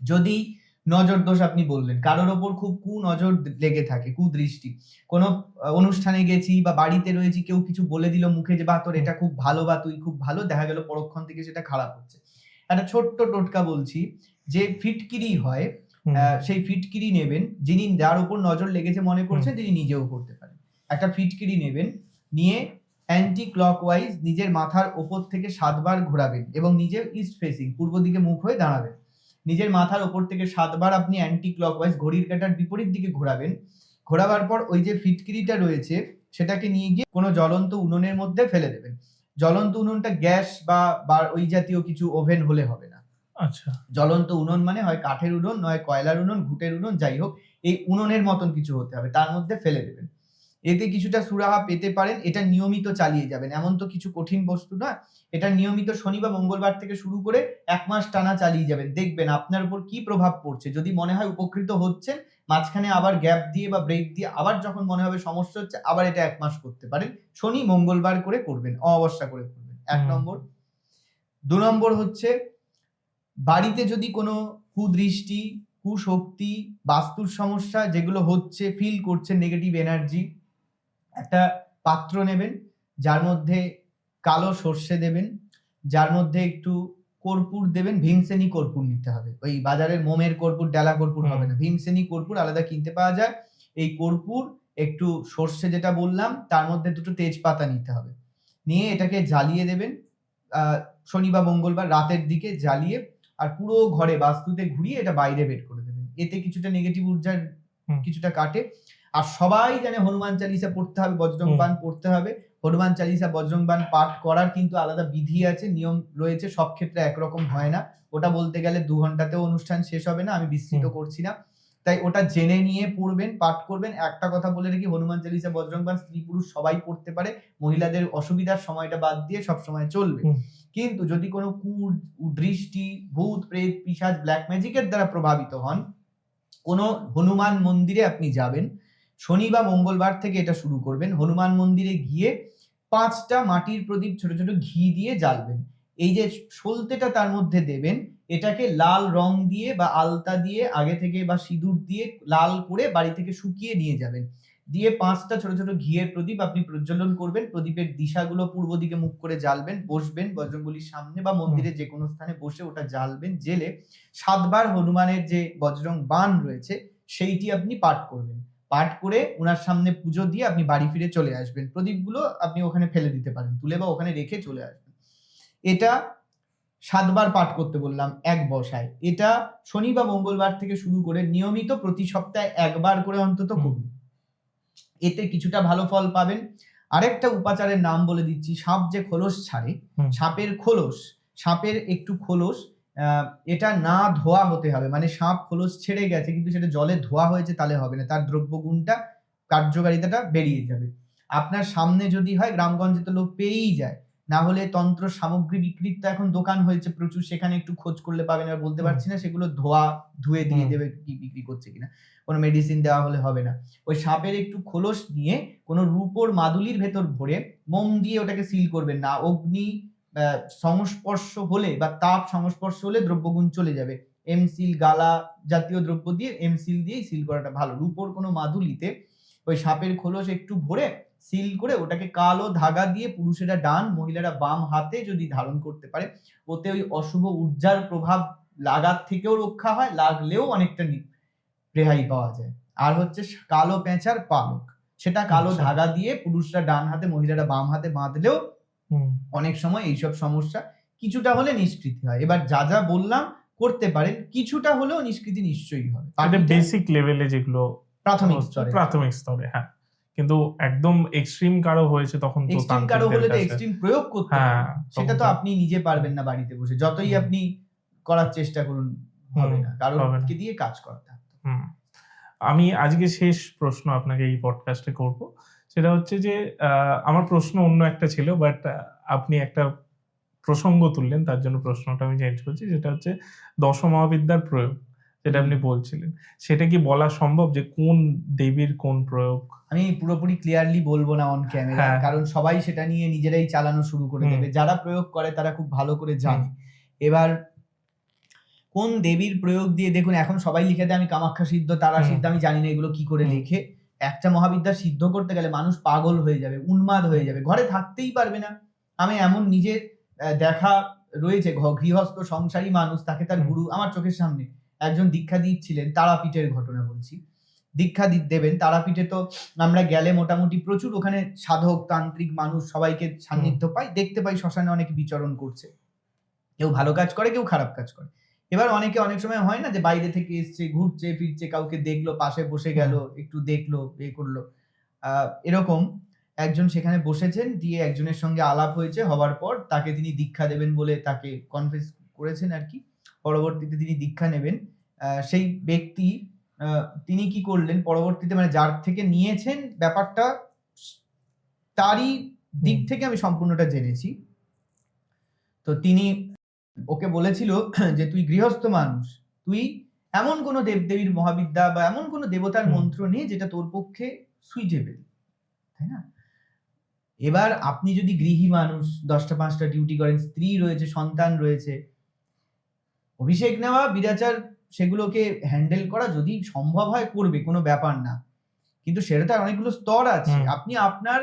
যদি নজর দোষ আপনি বললেন কারোর ওপর খুব কু নজর লেগে থাকে কুদৃষ্টি কোনো আহ, অনুষ্ঠানে গেছি বা বাড়িতে রয়েছি কেউ কিছু বলে দিল মুখে যে বা তোর এটা খুব ভালো বা তুই খুব ভালো। দেখা গেল পরক্ষণ থেকে সেটা খারাপ হচ্ছে। একটা ছোট্ট টোটকা বলছি যে ফিটকিরি হয় আহ, সেই ফিটকিরি নেবেন যিনি যার উপর নজর লেগেছে মনে করছেন তিনি নিজেও করতে পারেন। একটা ফিটকিরি নেবেন নিয়ে অ্যান্টি ক্লকওয়াইজ নিজের মাথার ওপর থেকে সাতবার ঘোরাবেন এবং নিজে ইস্ট ফেসিং পূর্ব দিকে মুখ হয়ে দাঁড়াবেন। নিজের মাথার ওপর থেকে সাতবার আপনি অ্যান্টি ক্লকওয়াইজ ঘড়ির কাটার বিপরীত দিকে ঘোরাবেন। ঘোরাবার পর ওই যে ফিটকিরিটা রয়েছে সেটাকে নিয়ে গিয়ে কোনো জ্বলন্ত উনুনের মধ্যে ফেলে দেবেন। জ্বলন্ত উনুনটা গ্যাস বা ওই জাতীয় কিছু ওভেন হলে হবে না। আচ্ছা। জ্বলন্ত উনুন মানে হয় কাঠের উনুন নয় কয়লার উনুন ঘুটের উনুন যাই হোক এই উনুনের মতন কিছু হতে হবে। তার মধ্যে ফেলে দেবেন। এতে কিছুটা সুরাহা পেতে পারেন এটা নিয়মিত চালিয়ে যাবেন। এমন তো কিছু কঠিন বস্তু না এটা নিয়মিত শনি বা মঙ্গলবার থেকে শুরু করে এক মাস টানা চালিয়ে যাবেন। দেখবেন আপনার উপর কি প্রভাব পড়ছে। যদি মনে হয় উপকৃত হচ্ছেন মাঝখানে আবার গ্যাপ দিয়ে বা ব্রেক দিয়ে আবার যখন মনে হবে সমস্যা হচ্ছে আবার এটা এক মাস করতে পারেন। শনি মঙ্গলবার করে করবেন অমাবস্যা করে করবেন। এক নম্বর। দু নম্বর হচ্ছে বাড়িতে যদি কোনো কুদৃষ্টি কুশক্তি বাস্তুর সমস্যা যেগুলো হচ্ছে ফিল করছে নেগেটিভ এনার্জি একটা পাত্র নেবেন যার মধ্যে কালো সর্ষে দেবেন যার মধ্যে একটু কর্পূর দেবেন ভীমসেনি কর্পূর নিতে হবে। ওই বাজারের মোমের কর্পূর ডালা কর্পূর হবে না। ভীমসেনি কর্পূর আলাদা কিনতে পাওয়া যায়। এই কর্পূর একটু সর্ষে যেটা বললাম তার মধ্যে দুটো তেজপাতা নিতে হবে। নিয়ে এটাকে জ্বালিয়ে দেবেন আহ, শনি বা মঙ্গলবার রাতের দিকে জ্বালিয়ে আর পুরো ঘরে বাস্তুতে ঘুরিয়ে এটা বাইরে বের করে দেবেন। এতে কিছুটা নেগেটিভ ঊর্জার কিছুটা কাটে। আর সবাই জানে হনুমান চালিসা পড়তে হবে বজরং। বান পড়তে হবে। হনুমান চালিসা বজরং বান পাঠ করার কিন্তু আলাদা বিধি আছে নিয়ম রয়েছে সব ক্ষেত্রে একরকম হয় না। ওটা বলতে গেলে দু ঘন্টাতেও অনুষ্ঠান শেষ হবে না আমি বিস্তৃত করছি না। তাই ওটা জেনে নিয়ে পড়বেন পাঠ করবেন। একটা কথা বলে রেখি হনুমান চালিসা বজরং বান স্ত্রী পুরুষ সবাই পড়তে পারে। মহিলাদের অসুবিধার সময়টা বাদ দিয়ে সব সময় চলবে। কিন্তু যদি কোনো কুর দৃষ্টি ভূত প্রেত পিশাচ ব্ল্যাক ম্যাজিকের দ্বারা প্রভাবিত হন কোনো হনুমান মন্দিরে আপনি যাবেন শনি বা মঙ্গলবার থেকে এটা শুরু করবেন। হনুমান মন্দিরে গিয়ে পাঁচটা মাটির প্রদীপ ছোট ছোট ঘি দিয়ে জ্বালবেন। এই যে সলতেটা তার মধ্যে দেবেন এটাকে লাল রং দিয়ে বা আলতা দিয়ে আগে থেকে বা সিঁদুর দিয়ে লাল করে বাড়ি থেকে শুকিয়ে নিয়ে যাবেন। দিয়ে পাঁচটা ছোট ছোট ঘিয়ের প্রদীপ আপনি প্রজ্বলন করবেন। প্রদীপের দিশাগুলো পূর্ব দিকে মুখ করে জ্বালবেন বসবেন বজরঙ্গলির সামনে বা মন্দিরে যে কোনো স্থানে বসে ওটা জ্বালবেন জেলে সাতবার হনুমানের যে বজরং বান রয়েছে সেইটি আপনি পাঠ করবেন। পাঠ করে ওনার সামনে পুজো দিয়ে আপনি বাড়ি ফিরে চলে আসবেন। প্রদীপগুলো আপনি ওখানে ফেলে দিতে পারেন তুলে বা ওখানে রেখে চলে আসবেন। এটা সাতবার পাঠ করতে বললাম এক বসায়। এটা শনি বা মঙ্গলবার থেকে শুরু করে নিয়মিত প্রতি সপ্তাহে একবার করে অন্তত। করুন। এতে কিছুটা ভালো ফল পাবেন। আরেকটা উপাচারের নাম বলে দিচ্ছি সাপ যে খোলস ছাড়ে সাপের খোলস সাপের একটু খোলস এটা না ধোয়া হতে হবে। মানে সাপ খোলস ছেড়ে গেছে কিন্তু সেটা জলে ধোয়া হয়েছে তাহলে হবে না। তার দ্রব্যগুণটা কার্যকারিতাটা বেরিয়ে যাবে। আপনার সামনে যদি হয় গ্রামগঞ্জে তো লোক পেয়েই যায়। না হলে তন্ত্র সামগ্রী বিক্রির তো এখন দোকান হয়েছে প্রচুর সেখানে একটু খোঁজ করলে পাবেন আর বলতে পারছি না সেগুলো ধোয়া ধুয়ে দিয়ে দেবে কি বিক্রি করছে কিনা। কোনো মেডিসিন দেওয়া হলে হবে না। ওই সাপের একটু খোলস নিয়ে কোনো রূপোর মাদুলির ভেতর ভরে মোম দিয়ে ওটাকে সিল করবেন না। অগ্নি সংস্পর্শ হলে বা তাপ সংস্পর্শ হলে দ্রব্যগুণ চলে যাবে। এম সিল গালা জাতীয় দ্রব্য দিয়ে এম সিল দিয়েই সিল করাটা ভালো। রূপোর কোনো মাদুলিতে ওই সাপের খোলস একটু ভরে সিল করে ওটাকে কালো ধাগা দিয়ে পুরুষেরা ডান মহিলারা বাম হাতে যদি ধারণ করতে পারে ওতে ওই অশুভ ঊর্জার প্রভাব লাগার থেকেও রক্ষা হয় লাগলেও অনেকটা রেহাই পাওয়া যায়। আর হচ্ছে কালো পেঁচার পালক। সেটা কালো আচ্ছা। ধাগা দিয়ে পুরুষরা ডান হাতে মহিলারা বাম হাতে বাঁধলেও অনেক সময় এইসব সমস্যা কিছুটা হলে নিষ্কৃতি হয়। এবার যা যা বললাম করতে পারেন কিছুটা হলেও নিষ্কৃতি নিশ্চয়ই হবে। বেসিক লেভেলে যেগুলো প্রাথমিক স্তরে। প্রাথমিক স্তরে হ্যাঁ। কিন্তু একদম এক্সট্রিম কারও হয়েছে তখন তো এক্সট্রিম কারও হলে তো এক্সট্রিম প্রয়োগ করতে হ্যাঁ সেটা তো আপনি নিজে পারবেন না বাড়িতে বসে। যতই আপনি করার চেষ্টা করুন হবে না। না। দিয়ে কাজ করাতে হবে। হুম। আমি আজকে শেষ প্রশ্ন আপনাকে এই পডকাস্টে করব। সেটা হচ্ছে যে আমার প্রশ্ন অন্য একটা ছিল বাট আপনি একটা প্রসঙ্গ তুললেন তার জন্য প্রশ্নটা আমি চেঞ্জ করছি সেটা হচ্ছে দশমহাবিদ্যার প্রয়োগ যেটা আপনি বলছিলেন। সেটা কি বলা সম্ভব যে কোন দেবীর কোন প্রয়োগ? আমি পুরোপুরি ক্লিয়ারলি বলব না অন ক্যামেরা। কারণ সবাই সেটা নিয়ে নিজেরাই চালানো শুরু করে। দেবে। যারা প্রয়োগ করে তারা খুব ভালো করে জানে। এবার কোন দেবীর প্রয়োগ দিয়ে দেখুন এখন সবাই লিখে দেয় আমি কামাখ্যা সিদ্ধ তারা সিদ্ধ আমি জানি না এগুলো কি করে। লেখে। একটা মহাবিদ্যা সিদ্ধ করতে গেলে মানুষ পাগল হয়ে যাবে উন্মাদ হয়ে যাবে ঘরে থাকতেই পারবে না। আমি এমন নিজের দেখা রয়েছে গৃহস্থ সংসারী মানুষ তাকে তার গুরু আমার চোখের সামনে একজন দীক্ষা দিচ্ছিলেন তারাপীঠের ঘটনা বলছি। দীক্ষা দি- দেবেন তারাপীঠে তো আমরা গেলে মোটামুটি প্রচুর ওখানে সাধক তান্ত্রিক মানুষ সবাইকে সান্নিধ্য পাই দেখতে পাই শ্মশানে অনেক বিচরণ করছে। কেউ ভালো কাজ করে কেউ খারাপ কাজ করে। এবার অনেকে অনেক সময় হয় না যে বাইরে থেকে এসছে ঘুরছে ফিরছে কাউকে দেখল পাশে বসে গেল একটু দেখল এ করল। এরকম একজন সেখানে বসেছেন দিয়ে একজনের সঙ্গে আলাপ হয়েছে হওয়ার পর তাকে তিনি দীক্ষা দেবেন বলে তাকে কনফেস করেছেন আর কি। পরবর্তীতে তিনি দীক্ষা নেবেন। সেই ব্যক্তি তিনি কি করলেন? পরবর্তীতে মানে যার থেকে নিয়েছেন ব্যাপারটা তারই দিক থেকে আমি সম্পূর্ণটা জেনেছি। তো তিনি ওকে বলেছিল যে তুই গৃহস্থ মানুষ। তুই এমন কোনো দেবদেবীর মহাবিদ্যা বা এমন কোনো দেবতার মন্ত্র নিয়ে যেটা তোর পক্ষে সুইটেবল তাই না? এবার আপনি যদি গৃহী মানুষ দশটা পাঁচটা ডিউটি করেন স্ত্রী রয়েছে সন্তান রয়েছে অভিষেক নেওয়া বিরাচার সেগুলোকে হ্যান্ডেল করা যদি সম্ভব হয় করবে কোনো ব্যাপার না। কিন্তু সেটা তার অনেকগুলো স্তর আছে। আপনি আপনার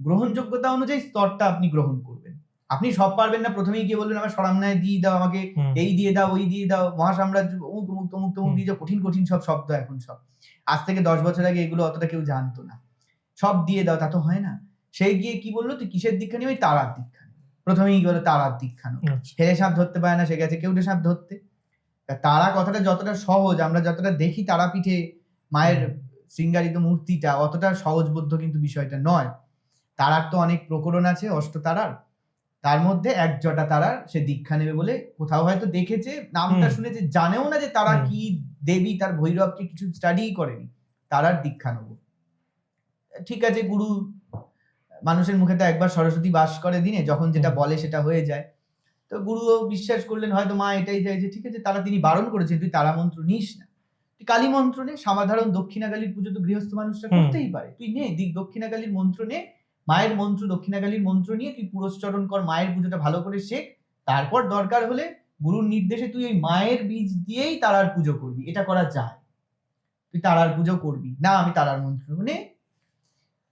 গ্রহণযোগ্যতা অনুযায়ী স্তরটা আপনি গ্রহণ করবেন আপনি সব পারবেন না প্রথমেই গিয়ে বলবেন আমার সরামনায় দিয়ে দাও আমাকে এই দিয়ে দাও ওই দিয়ে দাও মহাসাম্রাজ্য অমুক অমুক তমুক তমুক। দিয়ে কঠিন কঠিন সব শব্দ এখন সব। আজ থেকে দশ বছর আগে এগুলো অতটা কেউ জানতো না। সব দিয়ে দাও তা তো হয় না। সে গিয়ে কি বলল তুই কিসের দীক্ষা নিবি? তারার দীক্ষা প্রথমেই গেলো তারার দীক্ষা নেব আচ্ছা, সাপ ধরতে পারে না সে গেছে কেউটে সাপ ধরতে। তারা কথাটা যতটা সহজ আমরা যতটা দেখি তারাপীঠে মায়ের। শৃঙ্গারিত মূর্তিটা অতটা সহজবোধ্য কিন্তু বিষয়টা নয়। তারার তো অনেক প্রকরণ আছে অষ্ট তারার তার মধ্যে এক জটা তারার সে দীক্ষা নেবে বলে কোথাও হয়তো দেখেছে নামটা। শুনেছে জানেও না যে তারা কি দেবী তার ভৈরবকে কিছু স্টাডি করেনি। তারার দীক্ষা নেব। ঠিক আছে গুরু মানুষের মুখে তো একবার সরস্বতী বাস করে দিনে যখন যেটা বলে সেটা হয়ে যায়। তো গুরুও বিশ্বাস করলেন হয়তো মা এটাই চাইছে ঠিক আছে তারা তিনি বারণ করেছেন তুই তারা মন্ত্র নিস না। তুই কালী মন্ত্র নে সাধারণ দক্ষিণাকালীর পুজো তো গৃহস্থ মানুষরা করতেই পারে। তুই নে দিক দক্ষিণাকালীর মন্ত্র নে মায়ের মন্ত্র দক্ষিণাকালীর মন্ত্র নিয়ে তুই পুরস্চরণ কর মায়ের পুজোটা ভালো করে শেখ। তারপর দরকার হলে গুরুর নির্দেশে তুই ওই মায়ের বীজ দিয়েই তারার পুজো করবি। এটা করা যায়। তুই তারার পুজো করবি। না আমি তারার মন্ত্র। নে।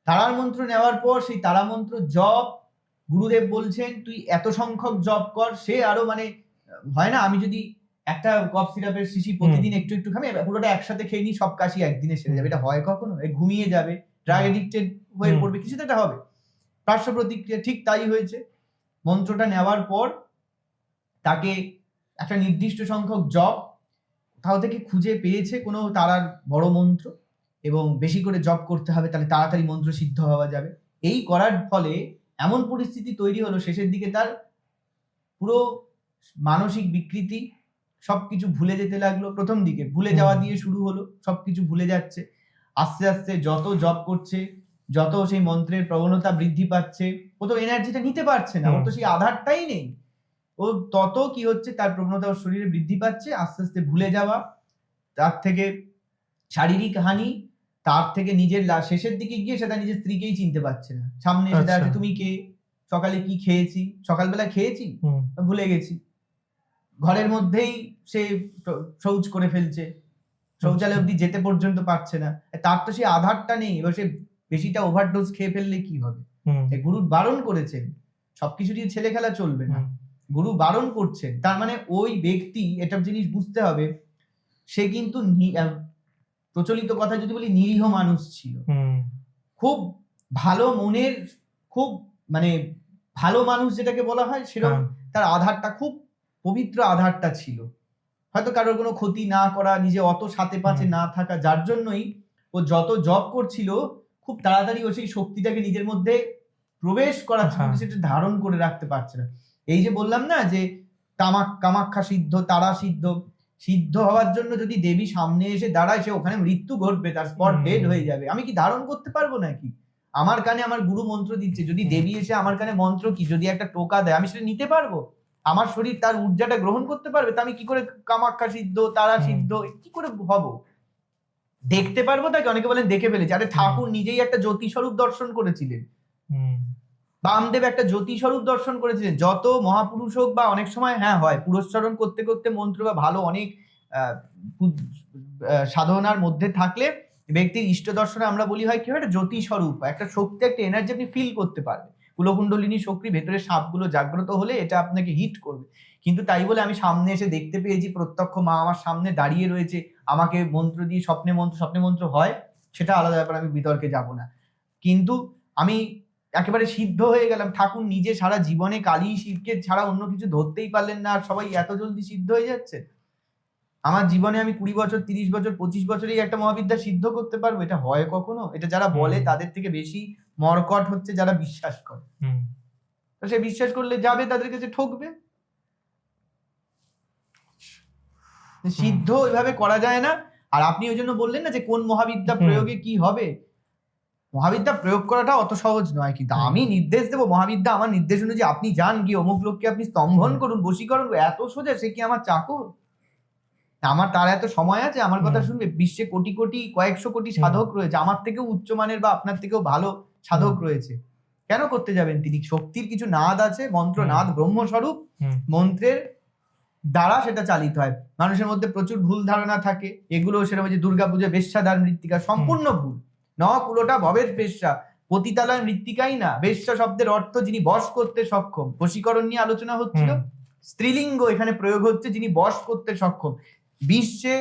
তারার মন্ত্র নেওয়ার পর সেই তারা মন্ত্র জপ। গুরুদেব বলছেন তুই এত সংখ্যক জপ কর সে আরও মানে হয় না? আমি যদি একটা কফ সিরাপের শিশি প্রতিদিন একটু একটু খাবে পুরোটা একসাথে খেয়ে নিই সব কাশি একদিনে সেরে যাবে। এটা হয় কখনো? ঘুমিয়ে যাবে। ড্রাগ এডিক্টেড হয়ে পড়বে কিছু তো একটা হবে। পার্শ্ব প্রতিক্রিয়া ঠিক তাই হয়েছে। মন্ত্রটা নেওয়ার পর তাকে একটা নির্দিষ্ট সংখ্যক জপ কোথাও থেকে খুঁজে পেয়েছে কোনো তারার বড় মন্ত্র এবং বেশি করে জব করতে হবে তাহলে তাড়াতাড়ি মন্ত্র সিদ্ধ হওয়া যাবে। এই করার ফলে এমন পরিস্থিতি তৈরি হলো শেষের দিকে তার পুরো মানসিক বিকৃতি সবকিছু ভুলে যেতে লাগল। প্রথম দিকে ভুলে যাওয়া দিয়ে শুরু হলো সবকিছু ভুলে যাচ্ছে। আস্তে আস্তে যত জব করছে যত সেই মন্ত্রের প্রবণতা বৃদ্ধি পাচ্ছে ও তো এনার্জিটা নিতে পারছে না ওর তো সেই আধারটাই নেই। ও তত কি হচ্ছে তার প্রবণতা ওর শরীরে বৃদ্ধি পাচ্ছে আস্তে আস্তে ভুলে যাওয়া তার থেকে শারীরিক হানি তার থেকে নিজের লা- শেষের দিকে গিয়ে সেটা নিজের স্ত্রীকেই চিনতে পারছে না। সামনে এসে আচ্ছা। দাঁড়াচ্ছে তুমি কে? সকালে কি খেয়েছি? সকালবেলা খেয়েছি? ভুলে গেছি। ঘরের মধ্যেই সে শৌচ করে ফেলছে। শৌচালয়। অব্দি যেতে পর্যন্ত পারছে না। তার তো সেই আধারটা নেই। এবার সে বেশিটা ওভারডোজ খেয়ে ফেললে কি হবে? গুরু বারণ করেছেন। সবকিছু দিয়ে ছেলে খেলা চলবে না। গুরু বারণ করছেন। তার মানে ওই ব্যক্তি এটা জিনিস বুঝতে হবে। সে কিন্তু প্রচলিত কথা যদি বলি নিরীহ মানুষ ছিল। খুব ভালো মনের খুব মানে ভালো মানুষ যেটাকে বলা হয় সেরকম হ্যাঁ, তার আধারটা খুব পবিত্র আধারটা ছিল। হয়তো কারোর কোনো ক্ষতি না করা নিজে অত সাথে পাঁচে না থাকা যার জন্যই ও যত জব করছিল খুব তাড়াতাড়ি ও সেই শক্তিটাকে নিজের মধ্যে প্রবেশ করাচ্ছে হ্যাঁ। সেটা ধারণ করে রাখতে পারছে না। এই যে বললাম না যে তামাক কামাক্ষা সিদ্ধ তারা সিদ্ধ সিদ্ধ হওয়ার জন্য যদি দেবী সামনে এসে দাঁড়ায় সে ওখানে মৃত্যু ঘটবে তার স্পট। ডেড হয়ে যাবে। আমি কি ধারণ করতে পারব নাকি? আমার কানে আমার গুরু মন্ত্র দিচ্ছে যদি দেবী এসে আমার কানে মন্ত্র কি যদি একটা টোকা দেয় আমি সেটা নিতে পারব? আমার শরীর তার ঊর্জাটা গ্রহণ করতে পারবে তা আমি কি করে কামাক্ষা সিদ্ধ তারা সিদ্ধ কি করে হব? দেখতে পারব তাকে অনেকে বলেন দেখে ফেলেছে। আরে ঠাকুর নিজেই একটা জ্যোতি স্বরূপ দর্শন করেছিলেন। বামদেব একটা জ্যোতি স্বরূপ দর্শন করেছিলেন। যত মহাপুরুষ হোক বা অনেক সময় হ্যাঁ হয়। পুরস্চরণ করতে করতে মন্ত্র বা ভালো অনেক সাধনার মধ্যে থাকলে ব্যক্তির ইষ্ট দর্শনে আমরা বলি হয় কি হয়? একটা জ্যোতি স্বরূপ একটা শক্তি একটা এনার্জি আপনি ফিল করতে পারবেন। কুলকুণ্ডলিনী শক্তি ভেতরে সাপগুলো জাগ্রত হলে এটা আপনাকে হিট করবে। কিন্তু তাই বলে আমি সামনে এসে দেখতে পেয়েছি প্রত্যক্ষ মা আমার সামনে দাঁড়িয়ে রয়েছে আমাকে মন্ত্র দিয়ে স্বপ্নে মন্ত্র স্বপ্নে মন্ত্র হয় সেটা আলাদা ব্যাপার আমি বিতর্কে যাব না। কিন্তু আমি একেবারে সিদ্ধ হয়ে গেলাম ঠাকুর নিজে সারা জীবনে কালী শিবকে ছাড়া অন্য কিছু ধরতেই পারলেন না আর সবাই এত জলদি সিদ্ধ হয়ে যাচ্ছে। আমার জীবনে আমি কুড়ি বছর তিরিশ বছর পঁচিশ বছরেই একটা মহাবিদ্যা সিদ্ধ করতে পারব এটা হয় কখনো? এটা যারা বলে তাদের থেকে বেশি মরকট হচ্ছে যারা বিশ্বাস করে। হুম। তো সে বিশ্বাস করলে যাবে তাদের কাছে ঠকবে। সিদ্ধ ওইভাবে করা যায় না। আর আপনি ওই জন্য বললেন না যে কোন মহাবিদ্যা প্রয়োগে কি হবে? মহাবিদ্যা প্রয়োগ করাটা অত সহজ নয় কিন্তু আমি নির্দেশ দেবো মহাবিদ্যা আমার নির্দেশ অনুযায়ী আপনি যান গিয়ে অমুক লোককে আপনি স্তম্ভন করুন বশীকরণ এত সোজা সে কি আমার চাকর? আমার তার এত সময় আছে আমার কথা শুনবে? বিশ্বে কোটি কোটি কয়েকশো কোটি সাধক রয়েছে আমার থেকেও উচ্চমানের বা আপনার থেকেও ভালো। সাধক রয়েছে। কেন করতে যাবেন তিনি? শক্তির কিছু নাদ আছে মন্ত্র নাদ ব্রহ্মস্বরূপ মন্ত্রের দ্বারা সেটা চালিত হয়। মানুষের মধ্যে প্রচুর ভুল ধারণা থাকে। এগুলো সেরকম যে দুর্গাপুজো বেশ্যাদার মৃত্তিকা সম্পূর্ণ ভুল। ন কুলোটা ভবের বেশ্যা পতিতালয় মৃত্তিকাই না। বেশ্যা শব্দের অর্থ যিনি বশ করতে সক্ষম। বশীকরণ নিয়ে আলোচনা হচ্ছিল। স্ত্রীলিঙ্গ এখানে প্রয়োগ হচ্ছে যিনি বশ করতে সক্ষম। বিশ্বে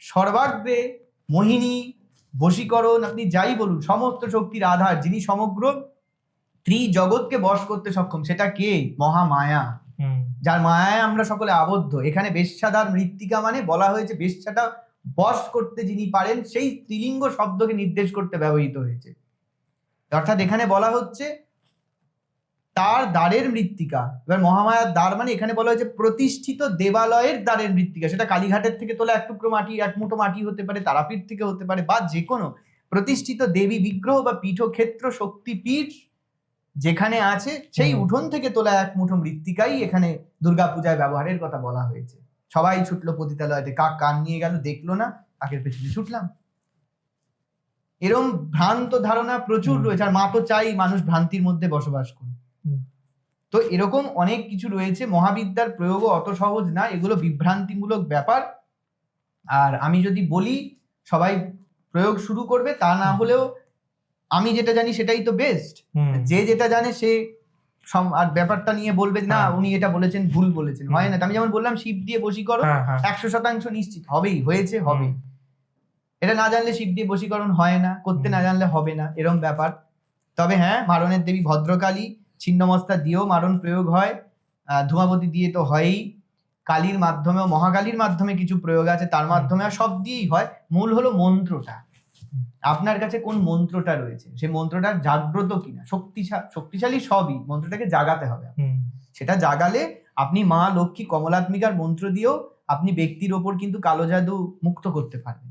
সর্বাগ্রে মোহিনী বশীকরণ আপনি যাই বলুন সমস্ত শক্তির আধার যিনি সমগ্র ত্রিজগৎকে বশ করতে সক্ষম সেটা কে? মহামায়া। যার মায়ায় আমরা সকলে আবদ্ধ। এখানে বেশ্যাদার মৃত্তিকা মানে বলা হয়েছে বেশ্যাটা বশ করতে যিনি পারেন সেই স্ত্রীলিঙ্গ শব্দকে নির্দেশ করতে ব্যবহৃত হয়েছে। অর্থাৎ এখানে বলা হচ্ছে তার দ্বারের মৃত্তিকা। এবার মহামায়ার দ্বার মানে এখানে বলা হয়েছে প্রতিষ্ঠিত দেবালয়ের দ্বারের মৃত্তিকা। সেটা কালীঘাটের থেকে তোলা এক টুকরো মাটি এক মুঠো মাটি হতে পারে তারাপীঠ থেকে হতে পারে বা যে কোনো প্রতিষ্ঠিত দেবী বিগ্রহ বা পীঠক্ষেত্র শক্তিপীঠ যেখানে আছে সেই উঠোন থেকে তোলা এক মুঠো মৃত্তিকাই এখানে দুর্গাপূজায় ব্যবহারের কথা বলা হয়েছে। সবাই ছুটলো পতিতালয়তে। কাক কান নিয়ে গেল দেখল না কাকের পেছনে ছুটলাম। এরম ভ্রান্ত ধারণা প্রচুর রয়েছে। আর মা তো চাই মানুষ ভ্রান্তির মধ্যে বসবাস করুক। হুম। তো এরকম অনেক কিছু রয়েছে। মহাবিদ্যার প্রয়োগও অত সহজ না এগুলো বিভ্রান্তিমূলক ব্যাপার। আর আমি যদি বলি সবাই প্রয়োগ শুরু করবে তা না হলেও আমি যেটা জানি সেটাই তো বেস্ট যে যেটা জানে সে আর ব্যাপারটা নিয়ে বলবে না হ্যাঁ। উনি এটা বলেছেন ভুল বলেছেন। হয় না। তো আমি যেমন বললাম শিব দিয়ে বশীকরণ হ্যাঁ হ্যাঁ। একশো শতাংশ নিশ্চিত হবেই হয়েছে হবে এটা না জানলে শিব দিয়ে বশীকরণ হয় না করতে না জানলে হবে না এরম ব্যাপার। তবে হ্যাঁ মারণের দেবী ভদ্রকালী ছিন্নমস্তা দিয়েও মারণ প্রয়োগ হয় ধূমাবতী দিয়ে তো হয়ই। কালীর মাধ্যমেও মহাকালীর মাধ্যমে কিছু প্রয়োগ আছে তার মাধ্যমে সব দিয়েই হয়। মূল হলো মন্ত্রটা। আপনার কাছে কোন মন্ত্রটা রয়েছে? সেই মন্ত্রটা জাগ্রত কিনা? শক্তিশালী শক্তিশালী সবই মন্ত্রটাকে জাগাতে হবে। সেটা জাগালে আপনি মা লক্ষ্মী কমলাত্মিকার মন্ত্র দিয়েও আপনি ব্যক্তির ওপর কিন্তু কালো জাদু মুক্ত করতে পারবেন।